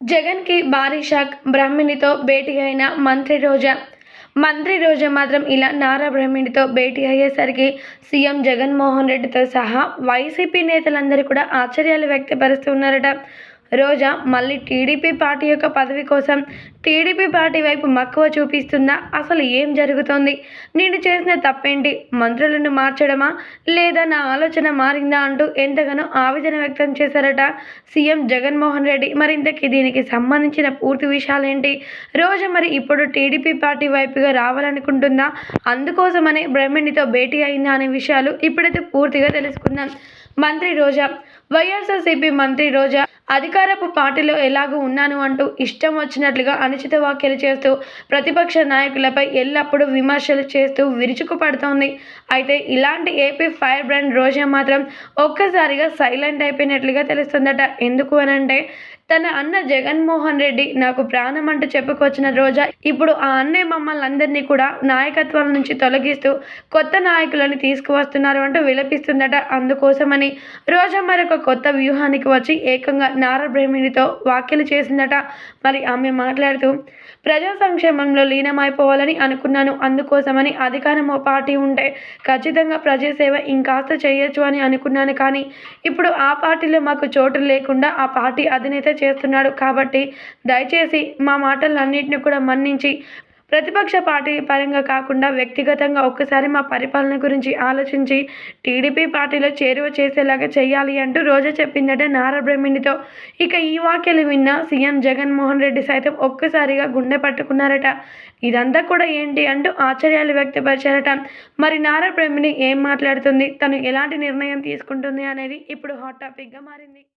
జగన్కి భారీ షాక్ బ్రాహ్మణితో భేటీ అయిన మంత్రి రోజా. మంత్రి రోజా మాత్రం ఇలా నారా బ్రాహ్మణితో భేటీ అయ్యేసరికి సీఎం జగన్మోహన్ రెడ్డితో సహా వైసీపీ నేతలందరూ కూడా ఆశ్చర్యాలు వ్యక్తపరుస్తున్నారట రోజా మళ్ళీ టీడీపీ పార్టీ యొక్క పదవి కోసం టీడీపీ పార్టీ వైపు మక్కువ చూపిస్తుందా అసలు ఏం జరుగుతోంది? నేను చేసిన తప్పేంటి? మంత్రులను మార్చడమా? లేదా నా ఆలోచన మారిందా అంటూ ఎంతగానో ఆవేదన వ్యక్తం చేశారట సీఎం జగన్మోహన్ రెడ్డి. మరింతకి దీనికి సంబంధించిన పూర్తి విషయాలేంటి? రోజా మరి ఇప్పుడు టీడీపీ పార్టీ వైపుగా రావాలనుకుంటుందా అందుకోసమనే బ్రహ్మణితో భేటీ అయిందా అనే విషయాలు ఇప్పుడైతే పూర్తిగా తెలుసుకుందాం. మంత్రి రోజా వైఎస్ఆర్సీపీ మంత్రి రోజా అధికారపు పార్టీలో ఎలాగూ ఉన్నాను అంటూ ఇష్టం వచ్చినట్లుగా అనుచిత వ్యాఖ్యలు చేస్తూ ప్రతిపక్ష నాయకులపై ఎల్లప్పుడూ విమర్శలు చేస్తూ విరుచుకుపడుతోంది. అయితే ఇలాంటి ఏపీ ఫైర్ బ్రాండ్ రోజా మాత్రం ఒక్కసారిగా సైలెంట్ అయిపోయినట్లుగా తెలుస్తుందట. ఎందుకు అనంటే తన అన్న జగన్మోహన్ రెడ్డి నాకు ప్రాణం అంటూ చెప్పుకొచ్చిన రోజా ఇప్పుడు ఆ అన్నయ్య మమ్మల్ని అందరినీ కూడా నాయకత్వం నుంచి తొలగిస్తూ కొత్త నాయకులను తీసుకువస్తున్నారు అంటూ విలపిస్తుందట అందుకోసమని. రోజా మరొక కొత్త వ్యూహానికి వచ్చి ఏకంగా నారా బ్రహ్మిణితో వ్యాఖ్యలు చేసిందట. మరి ఆమె మాట్లాడుతూ ప్రజా సంక్షేమంలో లీనమైపోవాలని అనుకున్నాను. అందుకోసమని అధికారం ఓ పార్టీ ఉంటే ఖచ్చితంగా ప్రజాసేవ ఇంకాస్త చేయొచ్చు అని అనుకున్నాను కానీ ఇప్పుడు ఆ పార్టీలో మాకు చోటు లేకుండా ఆ పార్టీ అధినేత చేస్తున్నాడు. కాబట్టి దయచేసి మా మాటలన్నింటినీ కూడా మన్నించి ప్రతిపక్ష పార్టీ పరంగా కాకుండా వ్యక్తిగతంగా ఒక్కసారి మా పరిపాలన గురించి ఆలోచించి టీడీపీ పార్టీలో చేరువ చేసేలాగా చేయాలి అంటూ రోజా చెప్పిందట నారా బ్రహ్మిణితో. ఇక ఈ వాక్యలు విన్న సీఎం జగన్మోహన్ రెడ్డి సైతం ఒక్కసారిగా గుండె పట్టుకున్నారట. ఇదంతా కూడా ఏంటి అంటూ ఆశ్చర్యాలు వ్యక్తపరిచారట. మరి నారా బ్రహ్మిణి ఏం మాట్లాడుతుంది? తను ఎలాంటి నిర్ణయం తీసుకుంటుంది అనేది ఇప్పుడు హాట్ టాపిక్గా మారింది.